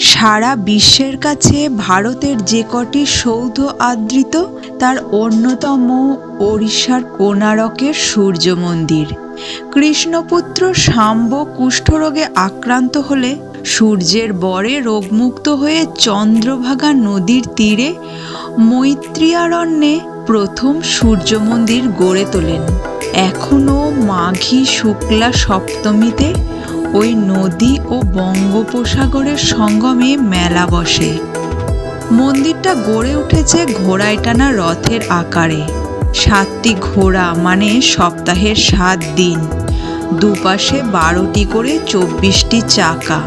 সারা বিশ্বের কাছে ভারতের যে কটি সৌধ আদৃত, তার অন্যতম ওড়িশার কোণারকের সূর্য মন্দির কৃষ্ণপুত্র শাম্ব কুষ্ঠরোগে আক্রান্ত হলে সূর্যের বরে রোগমুক্ত হয়ে চন্দ্রভাগা নদীর তীরে মৈত্রীয়ারণ্যে প্রথম সূর্য মন্দির গড়ে তোলেন। এখনও মাঘী শুক্লা সপ্তমীতে ওই নদী ও বঙ্গোপসাগরের সঙ্গমে মেলা বসে। মন্দিরটা গড়ে উঠেছে ঘোড়ায় টানা রথের আকারে। সাতটি ঘোড়া মানে সপ্তাহের সাত দিন। দুপাশে বারোটি করে চব্বিশটি চাকা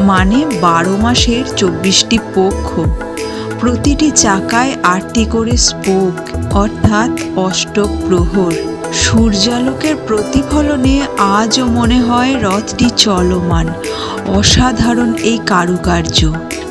মানে বারো মাসের চব্বিশটি পক্ষ। প্রতিটি চাকায় আটটি করে স্পোক, অর্থাৎ অষ্টক প্রহর সূর্যালোকের প্রতিফলনে আজও মনে হয় রথটি চলমান, অসাধারণ এই কারুকার্য।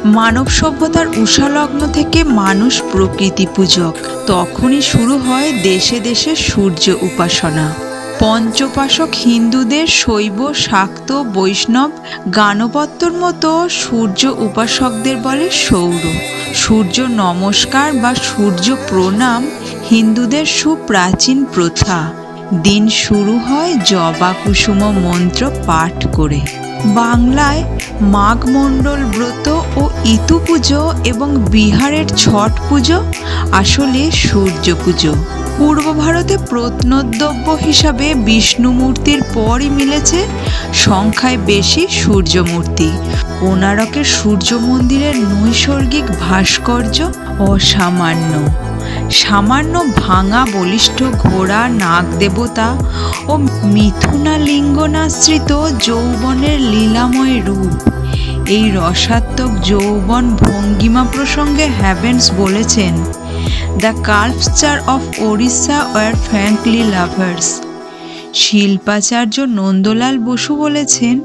মানব সভ্যতার উষালগ্ন থেকে মানুষ প্রকৃতি পূজক। তখনই শুরু হয় দেশে দেশে সূর্য উপাসনা। পঞ্চপাশক হিন্দুদের শৈব, শাক্ত, বৈষ্ণব গানপত্যর মতো সূর্য উপাসকদের বলে সৌর। সূর্য নমস্কার বা সূর্য প্রণাম হিন্দুদের সুপ্রাচীন প্রথা। দিন শুরু হয় জবা কুসুম মন্ত্র পাঠ করে। বাংলায় মাঘ মণ্ডল ব্রত ও ইতু পুজো এবং বিহারের ছট পুজো, আসলে সূর্য পুজো। পূর্ব ভারতে প্রত্নদ্রব্য হিসাবে বিষ্ণু মূর্তির পরই মিলেছে সংখ্যায় বেশি সূর্য মূর্তি কোনারকের সূর্য মন্দিরের নৈসর্গিক ভাস্কর্য অসামান্য। সামান্য ভাঙা বলিষ্ঠ ঘোড়া নাগ দেবতা ও মিথুনা লিঙ্গনাশ্রিত যৌবনের লীলাময় রূপ। এই রসাত্মক যৌবন ভঙ্গিমা প্রসঙ্গে হ্যাভেন্স বলেছেন the culture of Odisha war frankly lovers শিল্পাচার্য নন্দলাল বসু বলেছেন,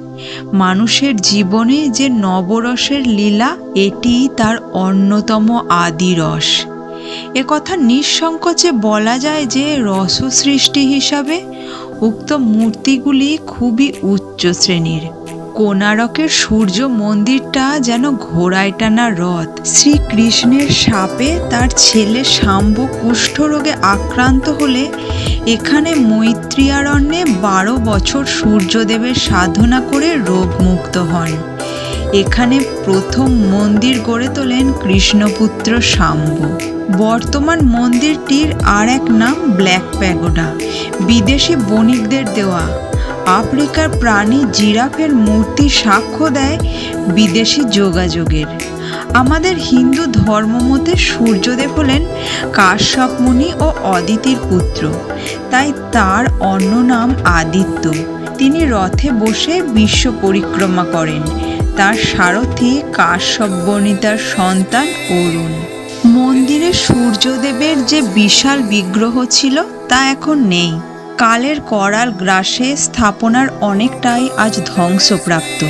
মানুষের জীবনে যে নবরসের লীলা এটি তার অন্যতম আদি রস। একথা নিঃসংকোচে বলা যায় যে রস সৃষ্টি হিসাবে উক্ত মূর্তিগুলি খুবই উচ্চ শ্রেণির। কোনারকের সূর্য মন্দিরটা যেন ঘোড়ায় টানা রথ। শ্রীকৃষ্ণের সাপে তার ছেলে শাম্ব কুষ্ঠরোগে আক্রান্ত হলে এখানে মৈত্রীয়ারণ্যে বারো বছর সূর্যদেবের সাধনা করে রোগমুক্ত হন। এখানে প্রথম মন্দির গড়ে তোলেন কৃষ্ণপুত্র শাম্ব। বর্তমান মন্দিরটির আর এক নাম ব্ল্যাক প্যাগোডা। বিদেশি বণিকদের দেওয়া। আফ্রিকার প্রাণী জিরাফের মূর্তি সাক্ষ্য দেয় বিদেশি যোগাযোগের। আমাদের হিন্দু ধর্মমতে সূর্যদেব হলেন কাশ্যপ মুনি ও অদিতির পুত্র। তাই তার অন্য নাম আদিত্য। তিনি রথে বসে বিশ্ব পরিক্রমা করেন। তার সারথি কাশ্যপ বনিতার সন্তান অরুণ। মন্দিরে সূর্যদেবের যে বিশাল বিগ্রহ ছিল তা এখন নেই। কালের করাল গ্রাসে স্থাপনার অনেকটাই আজ ধ্বংসপ্রাপ্ত।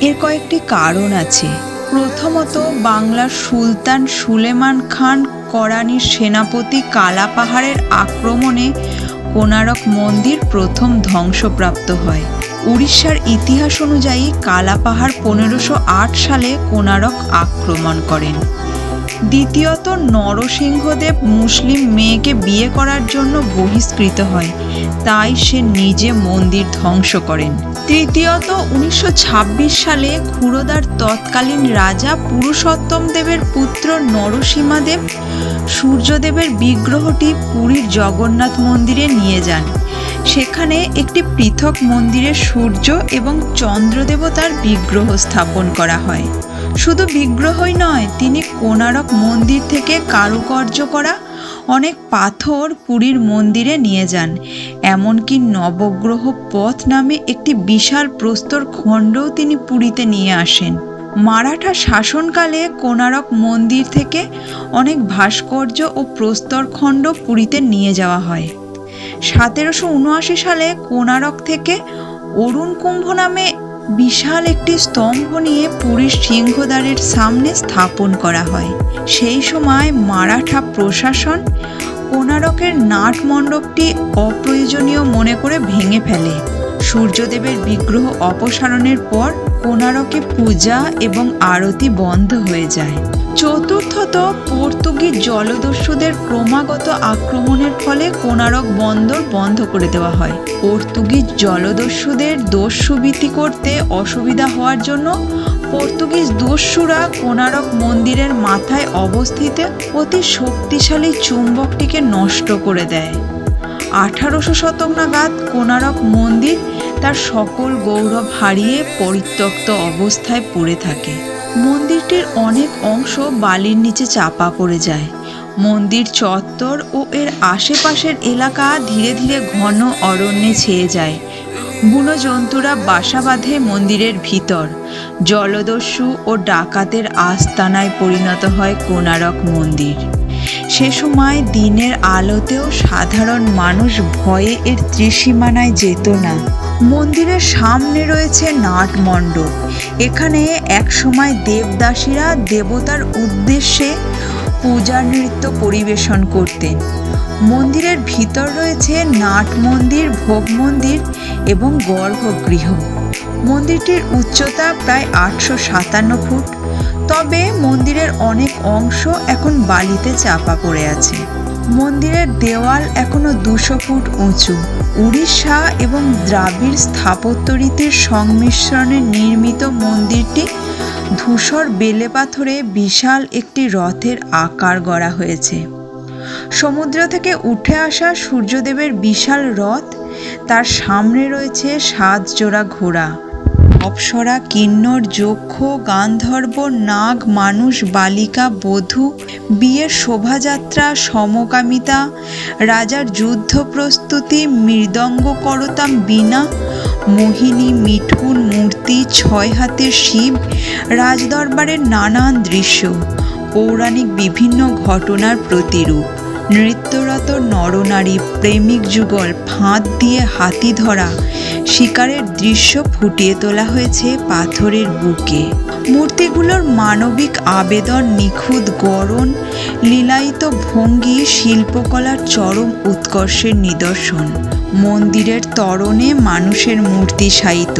এর কয়েকটি কারণ আছে। প্রথমত, বাংলার সুলতান সুলেমান খান করানির সেনাপতি কালা পাহাড়ের আক্রমণে কোনারক মন্দির প্রথম ধ্বংসপ্রাপ্ত হয়। উড়িষ্যার ইতিহাস অনুযায়ী কালা পাহাড় পনেরোশো সালে কোনারক আক্রমণ করেন। দ্বিতীয়ত নরসিংহদেব মুসলিম মেয়েকে বিয়ে করার জন্য বহিষ্কৃত হয়। তাই সে নিজে মন্দির ধ্বংস করেন। তৃতীয়ত উনিশশো ছাব্বিশ সালে ক্ষুরোদার তৎকালীন রাজা পুরুষোত্তম দেবের পুত্র নরসীমাদেব সূর্যদেবের বিগ্রহটি পুরীর জগন্নাথ মন্দিরে নিয়ে যান। সেখানে একটি পৃথক মন্দিরে সূর্য এবং চন্দ্রদেবতার বিগ্রহ স্থাপন করা হয়। শুধু বিগ্রহই নয়, তিনি কোনারক মন্দির থেকে কারুকার্য করা অনেক পাথর পুরীর মন্দিরে নিয়ে যান, এমনকি নবগ্রহ পথ নামে একটি বিশাল প্রস্তর খণ্ডও তিনি পুরীতে নিয়ে আসেন। মারাঠা শাসনকালে কোনারক মন্দির থেকে অনেক ভাস্কর্য ও প্রস্তরখণ্ড পুরীতে নিয়ে যাওয়া হয়। সতেরোশো উনআশি সালে কোনারক থেকে অরুণ কুম্ভ নামে বিশাল একটি স্তম্ভ নিয়ে পুরীর সিংহদ্বারের সামনে স্থাপন করা হয়। সেই সময় মারাঠা প্রশাসন কোনারকের নাট মণ্ডপটি অপ্রয়োজনীয় মনে করে ভেঙে ফেলে। সূর্যদেবের বিগ্রহ অপসারণের পর কোনারকে পূজা এবং আরতি বন্ধ হয়ে যায়। চতুর্থত পর্তুগিজ জলদস্যুদের ক্রমাগত আক্রমণের ফলে কোনারক বন্দর বন্ধ করে দেওয়া হয়। পর্তুগিজ জলদস্যুদের দস্যুবৃত্তি করতে অসুবিধা হওয়ার জন্য পর্তুগিজ দস্যুরা কোনারক মন্দিরের মাথায় অবস্থিত অতি শক্তিশালী চুম্বকটিকে নষ্ট করে দেয়। আঠারোশো শতক নাগাদ কোনারক মন্দির তার সকল গৌরব হারিয়ে পরিত্যক্ত অবস্থায় পড়ে থাকে। মন্দিরটির অনেক অংশ বালির নিচে চাপা পড়ে যায়। মন্দির চত্বর ও এর আশেপাশের এলাকা ধীরে ধীরে ঘন অরণ্যে ছেয়ে যায়। বুনো জন্তুরা বাসা বাঁধে মন্দিরের ভিতর। জলদস্যু ও ডাকাতের আস্তানায় পরিণত হয় কোনারক মন্দির। সে সময় দিনের আলোতেও সাধারণ মানুষ ভয়ে এর ত্রিসীমানায় যেত না। মন্দিরের সামনে রয়েছে নাট মণ্ডপ। এখানে একসময় দেবদাসীরা দেবতার উদ্দেশ্যে পূজা নৃত্য পরিবেশন করতেন মন্দিরের ভিতর রয়েছে নাট মন্দির, ভোগ মন্দির এবং গর্ভগৃহ। মন্দিরটির উচ্চতা প্রায় আটশো সাতান্ন ফুট। তবে মন্দিরের অনেক অংশ এখন বালিতে চাপা পড়ে আছে। মন্দিরের দেওয়াল এখনও দুশো ফুট উঁচু। উড়িষ্যা এবং দ্রাবিড় স্থাপত্য রীতির সংমিশ্রণে নির্মিত মন্দিরটি ধূসর বেলে পাথরে বিশাল একটি রথের আকার গড়া হয়েছে। সমুদ্র থেকে উঠে আসা সূর্যদেবের বিশাল রথ, তার সামনে রয়েছে সাত জোড়া ঘোড়া। অপ্সরা, কিন্নর, যক্ষ, গান্ধর্ব, নাগ, মানুষ, বালিকা, বধূ, বিয়ের শোভাযাত্রা, সমকামিতা, রাজার যুদ্ধ প্রস্তুতি মৃদঙ্গ করতাম বীণা মোহিনী মিঠুন মূর্তি ছয় হাতের শিব রাজদরবারের নানান দৃশ্য, পৌরাণিক বিভিন্ন ঘটনার প্রতিরূপ। নৃত্যরত নরনারী প্রেমিক যুগল ফাঁদ দিয়ে হাতি ধরা শিকারের দৃশ্য ফুটিয়ে তোলা হয়েছে পাথরের বুকে। মূর্তিগুলোর মানবিক আবেদন নিখুঁত গড়ন, লীলায়িত ভঙ্গি, শিল্পকলার চরম উৎকর্ষের নিদর্শন। মন্দিরের তরণে মানুষের মূর্তি শায়িত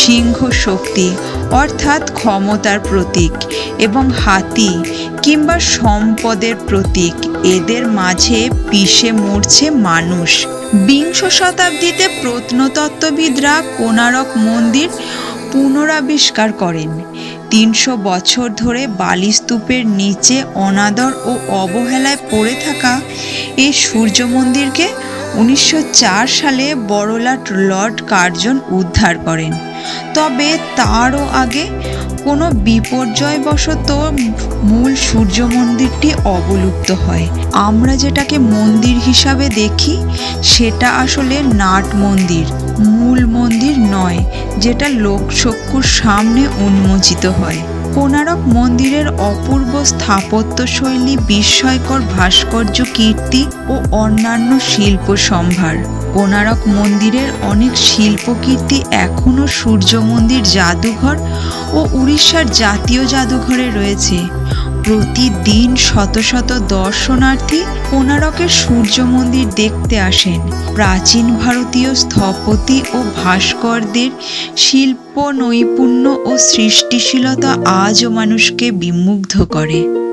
সিংহ শক্তি, অর্থাৎ ক্ষমতার প্রতীক এবং হাতি কিংবা সম্পদের প্রতীক এদের মাঝে পিষে মরছে মানুষ। বিংশ শতাব্দীতে প্রত্নতত্ত্ববিদরা কোনারক মন্দির পুনরাবিষ্কার করেন। তিনশো বছর ধরে বালিস্তূপের নিচে অনাদর ও অবহেলায় পড়ে থাকা এই সূর্য মন্দিরকে উনিশশো চার সালে বড়লাট লর্ড কার্জন উদ্ধার করেন। তবে তারও আগে কোনো বিপর্যয়বশত মূল সূর্য মন্দিরটি অবলুপ্ত হয়। আমরা যেটাকে মন্দির হিসাবে দেখি, সেটা আসলে নাট মন্দির, মূল মন্দির নয়, যেটা লোকচক্ষুর সামনে উন্মোচিত হয়। কোনারক মন্দিরের অপূর্ব স্থাপত্যশৈলী, বিস্ময়কর ভাস্কর্য কীর্তি ও অন্যান্য শিল্প সম্ভার। কোনারক মন্দিরের অনেক শিল্পকীর্তি এখনও সূর্য মন্দির জাদুঘর ও উড়িষ্যার জাতীয় জাদুঘরে রয়েছে। প্রতিদিন শত শত দর্শনার্থী কোনারকের সূর্য মন্দির দেখতে আসেন। প্রাচীন ভারতীয় স্থপতি ও ভাস্করদের শিল্প নৈপুণ্য ও সৃষ্টিশীলতা আজও মানুষকে বিমুগ্ধ করে।